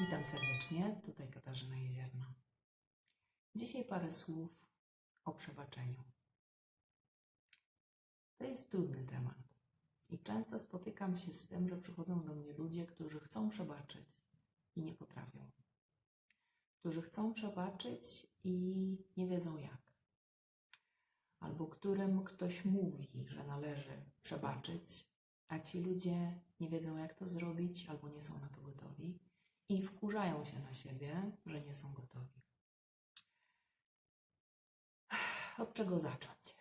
Witam serdecznie, tutaj Katarzyna Jezierna. Dzisiaj parę słów o przebaczeniu. To jest trudny temat i często spotykam się z tym, że przychodzą do mnie ludzie, którzy chcą przebaczyć i nie potrafią. Którzy chcą przebaczyć i nie wiedzą jak. Albo którym ktoś mówi, że należy przebaczyć, a ci ludzie nie wiedzą jak to zrobić albo nie są na to gotowi i wkurzają się na siebie, że nie są gotowi. Od czego zacząć?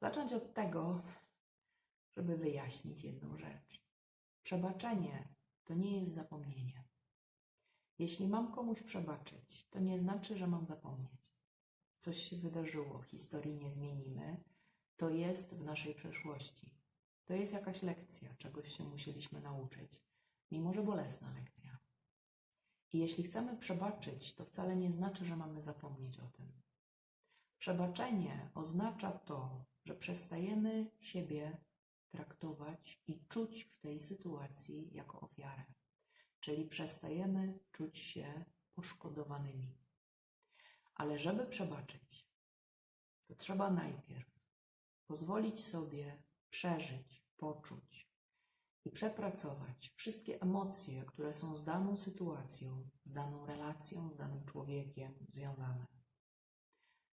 Zacząć od tego, żeby wyjaśnić jedną rzecz. Przebaczenie to nie jest zapomnienie. Jeśli mam komuś przebaczyć, to nie znaczy, że mam zapomnieć. Coś się wydarzyło, historii nie zmienimy, to jest w naszej przeszłości. To jest jakaś lekcja, czegoś się musieliśmy nauczyć mimo że bolesna lekcja. I jeśli chcemy przebaczyć, to wcale nie znaczy, że mamy zapomnieć o tym. Przebaczenie oznacza to, że przestajemy siebie traktować i czuć w tej sytuacji jako ofiarę, czyli przestajemy czuć się poszkodowanymi. Ale żeby przebaczyć, to trzeba najpierw pozwolić sobie przeżyć, poczuć, i przepracować wszystkie emocje, które są z daną sytuacją, z daną relacją, z danym człowiekiem związane.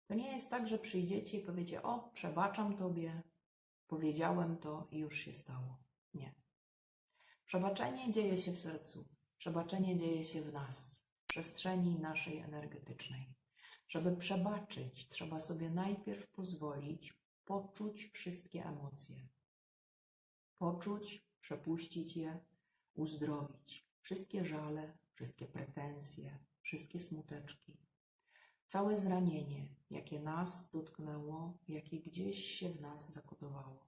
To nie jest tak, że przyjdziecie i powiecie: O, przebaczam tobie, powiedziałem to i już się stało. Nie. Przebaczenie dzieje się w sercu, przebaczenie dzieje się w nas, w przestrzeni naszej energetycznej. Żeby przebaczyć, trzeba sobie najpierw pozwolić poczuć wszystkie emocje. Poczuć, przepuścić je, uzdrowić. Wszystkie żale, wszystkie pretensje, wszystkie smuteczki, całe zranienie, jakie nas dotknęło, jakie gdzieś się w nas zakodowało.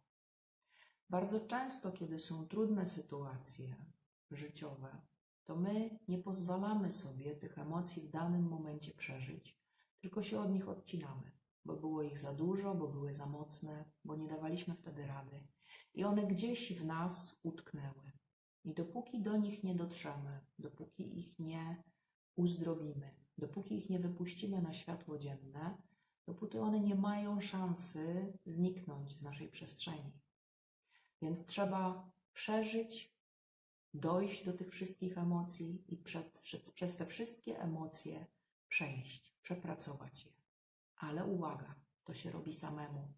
Bardzo często, kiedy są trudne sytuacje życiowe, to my nie pozwalamy sobie tych emocji w danym momencie przeżyć, tylko się od nich odcinamy, bo było ich za dużo, bo były za mocne, bo nie dawaliśmy wtedy rady i one gdzieś w nas utknęły. I dopóki do nich nie dotrzemy, dopóki ich nie uzdrowimy, dopóki ich nie wypuścimy na światło dzienne, dopóty one nie mają szansy zniknąć z naszej przestrzeni. Więc trzeba przeżyć, dojść do tych wszystkich emocji i przed, przed, przez te wszystkie emocje przejść, przepracować je. Ale uwaga, to się robi samemu.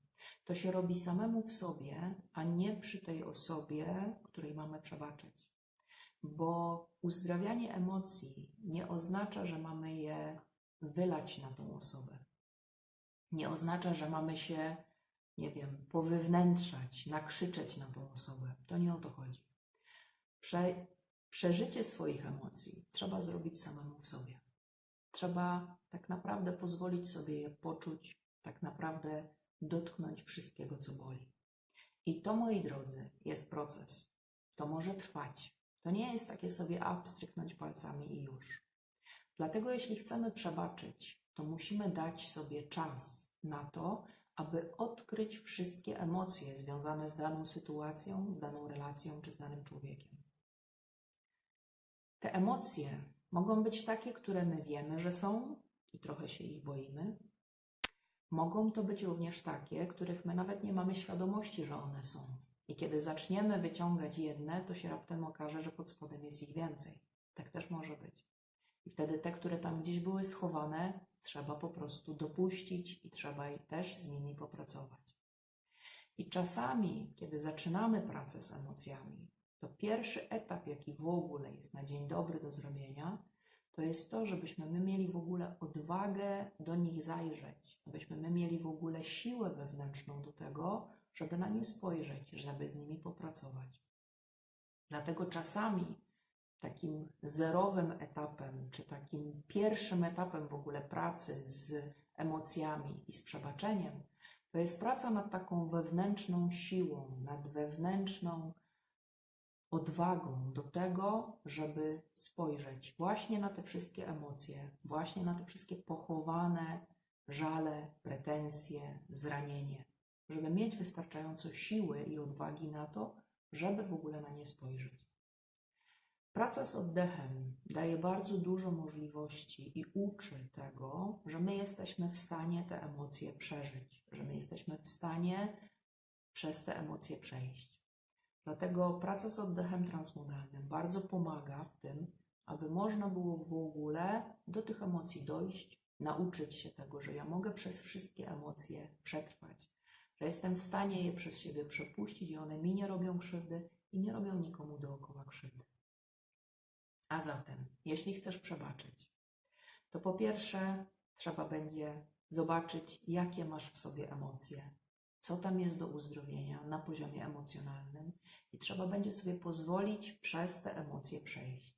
To się robi samemu w sobie, a nie przy tej osobie, której mamy przebaczyć. Bo uzdrawianie emocji nie oznacza, że mamy je wylać na tą osobę. Nie oznacza, że mamy się, nie wiem, powywnętrzać, nakrzyczeć na tą osobę. To nie o to chodzi. Prze przeżycie swoich emocji trzeba zrobić samemu w sobie. Trzeba tak naprawdę pozwolić sobie je poczuć, tak naprawdę dotknąć wszystkiego, co boli. I to, moi drodzy, jest proces. To może trwać. To nie jest takie sobie abstryknąć palcami i już. Dlatego, jeśli chcemy przebaczyć, to musimy dać sobie czas na to, aby odkryć wszystkie emocje związane z daną sytuacją, z daną relacją czy z danym człowiekiem. Te emocje mogą być takie, które my wiemy, że są i trochę się ich boimy, Mogą to być również takie, których my nawet nie mamy świadomości, że one są. I kiedy zaczniemy wyciągać jedne, to się raptem okaże, że pod spodem jest ich więcej. Tak też może być. I wtedy te, które tam gdzieś były schowane, trzeba po prostu dopuścić i trzeba też z nimi popracować. I czasami, kiedy zaczynamy pracę z emocjami, to pierwszy etap, jaki w ogóle jest na dzień dobry do zrobienia, to jest to, żebyśmy my mieli w ogóle odwagę do nich zajrzeć, abyśmy my mieli w ogóle siłę wewnętrzną do tego, żeby na nie spojrzeć, żeby z nimi popracować. Dlatego czasami takim zerowym etapem, czy takim pierwszym etapem w ogóle pracy z emocjami i z przebaczeniem, to jest praca nad taką wewnętrzną siłą, nad wewnętrzną odwagą do tego, żeby spojrzeć właśnie na te wszystkie emocje, właśnie na te wszystkie pochowane żale, pretensje, zranienie, żeby mieć wystarczająco siły i odwagi na to, żeby w ogóle na nie spojrzeć. Praca z oddechem daje bardzo dużo możliwości i uczy tego, że my jesteśmy w stanie te emocje przeżyć, że my jesteśmy w stanie przez te emocje przejść. Dlatego praca z oddechem transmodalnym bardzo pomaga w tym, aby można było w ogóle do tych emocji dojść, nauczyć się tego, że ja mogę przez wszystkie emocje przetrwać, że jestem w stanie je przez siebie przepuścić i one mi nie robią krzywdy i nie robią nikomu dookoła krzywdy. A zatem, jeśli chcesz przebaczyć, to po pierwsze trzeba będzie zobaczyć, jakie masz w sobie emocje, co tam jest do uzdrowienia na poziomie emocjonalnym i trzeba będzie sobie pozwolić przez te emocje przejść.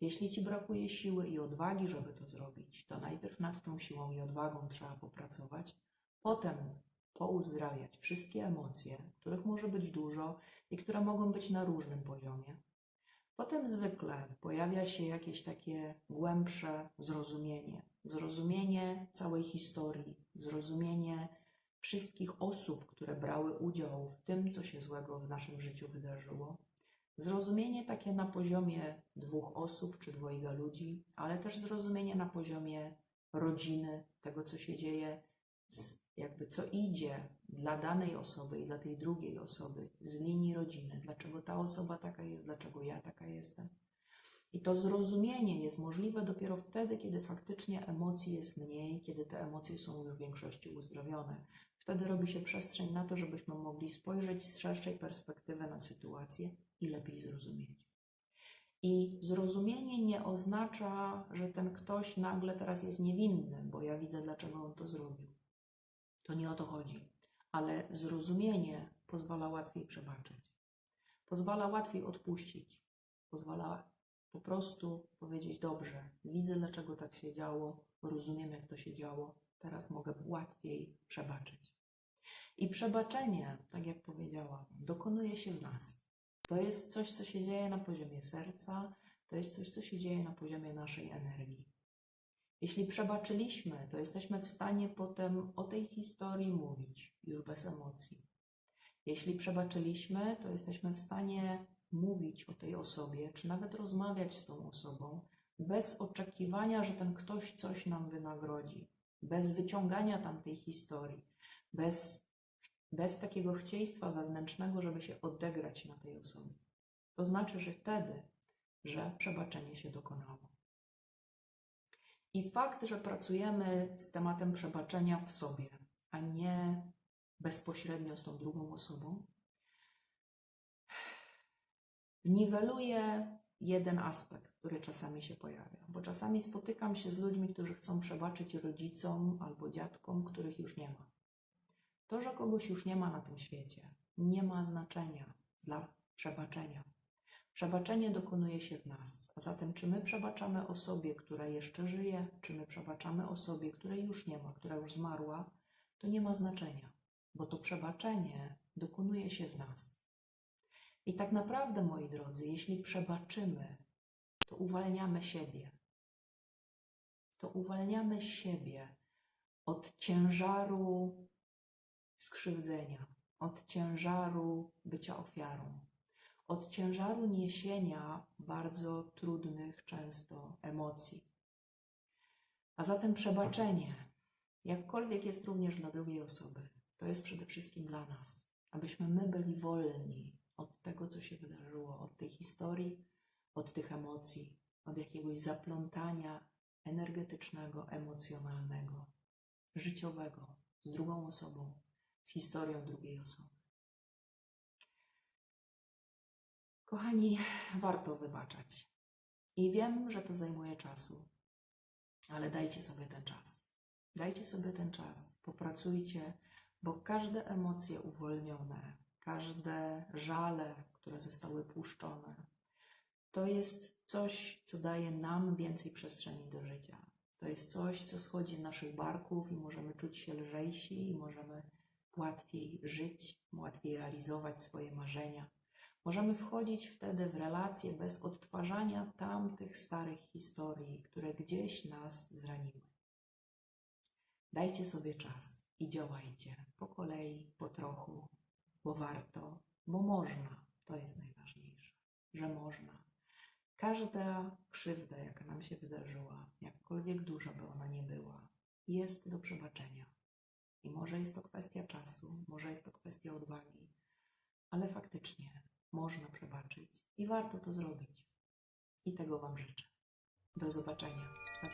Jeśli ci brakuje siły i odwagi, żeby to zrobić, to najpierw nad tą siłą i odwagą trzeba popracować, potem pouzdrawiać wszystkie emocje, których może być dużo i które mogą być na różnym poziomie. Potem zwykle pojawia się jakieś takie głębsze zrozumienie, zrozumienie całej historii, zrozumienie wszystkich osób, które brały udział w tym, co się złego w naszym życiu wydarzyło. Zrozumienie takie na poziomie dwóch osób czy dwojga ludzi, ale też zrozumienie na poziomie rodziny, tego, co się dzieje, jakby co idzie dla danej osoby i dla tej drugiej osoby z linii rodziny, dlaczego ta osoba taka jest, dlaczego ja taka jestem. I to zrozumienie jest możliwe dopiero wtedy, kiedy faktycznie emocji jest mniej, kiedy te emocje są w większości uzdrowione. Wtedy robi się przestrzeń na to, żebyśmy mogli spojrzeć z szerszej perspektywy na sytuację i lepiej zrozumieć. I zrozumienie nie oznacza, że ten ktoś nagle teraz jest niewinny, bo ja widzę, dlaczego on to zrobił. To nie o to chodzi. Ale zrozumienie pozwala łatwiej przebaczyć. Pozwala łatwiej odpuścić. Pozwala po prostu powiedzieć: Dobrze, widzę, dlaczego tak się działo, rozumiem, jak to się działo, teraz mogę łatwiej przebaczyć. I przebaczenie, tak jak powiedziałam, dokonuje się w nas. To jest coś, co się dzieje na poziomie serca, to jest coś, co się dzieje na poziomie naszej energii. Jeśli przebaczyliśmy, to jesteśmy w stanie potem o tej historii mówić już bez emocji. Jeśli przebaczyliśmy, to jesteśmy w stanie mówić o tej osobie, czy nawet rozmawiać z tą osobą, bez oczekiwania, że ten ktoś coś nam wynagrodzi, bez wyciągania tamtej historii, bez, bez takiego chcieństwa wewnętrznego, żeby się odegrać na tej osobie. To znaczy, że wtedy, że przebaczenie się dokonało. I fakt, że pracujemy z tematem przebaczenia w sobie, a nie bezpośrednio z tą drugą osobą, niweluje jeden aspekt, który czasami się pojawia. Bo czasami spotykam się z ludźmi, którzy chcą przebaczyć rodzicom albo dziadkom, których już nie ma. To, że kogoś już nie ma na tym świecie, nie ma znaczenia dla przebaczenia. Przebaczenie dokonuje się w nas. A zatem, czy my przebaczamy osobie, która jeszcze żyje, czy my przebaczamy osobie, której już nie ma, która już zmarła, to nie ma znaczenia, bo to przebaczenie dokonuje się w nas. I tak naprawdę, moi drodzy, jeśli przebaczymy, to uwalniamy siebie. To uwalniamy siebie od ciężaru skrzywdzenia, od ciężaru bycia ofiarą od ciężaru niesienia bardzo trudnych często emocji. A zatem przebaczenie, jakkolwiek jest również dla drugiej osoby, to jest przede wszystkim dla nas, abyśmy my byli wolni od tego, co się wydarzyło, od tej historii, od tych emocji, od jakiegoś zaplątania energetycznego, emocjonalnego, życiowego z drugą osobą, z historią drugiej osoby. Kochani, warto wybaczać. I wiem, że to zajmuje czasu, ale dajcie sobie ten czas. Dajcie sobie ten czas, popracujcie, bo każde emocje uwolnione, każde żale, które zostały puszczone, to jest coś, co daje nam więcej przestrzeni do życia. To jest coś, co schodzi z naszych barków i możemy czuć się lżejsi i możemy łatwiej żyć, łatwiej realizować swoje marzenia. Możemy wchodzić wtedy w relacje bez odtwarzania tamtych starych historii, które gdzieś nas zraniły. Dajcie sobie czas i działajcie po kolei, po trochu, bo warto, bo można. To jest najważniejsze, że można. Każda krzywda, jaka nam się wydarzyła, jakkolwiek duża by ona nie była, jest do przebaczenia. I może jest to kwestia czasu, może jest to kwestia odwagi, ale faktycznie można przebaczyć i warto to zrobić. I tego Wam życzę. Do zobaczenia. Pa,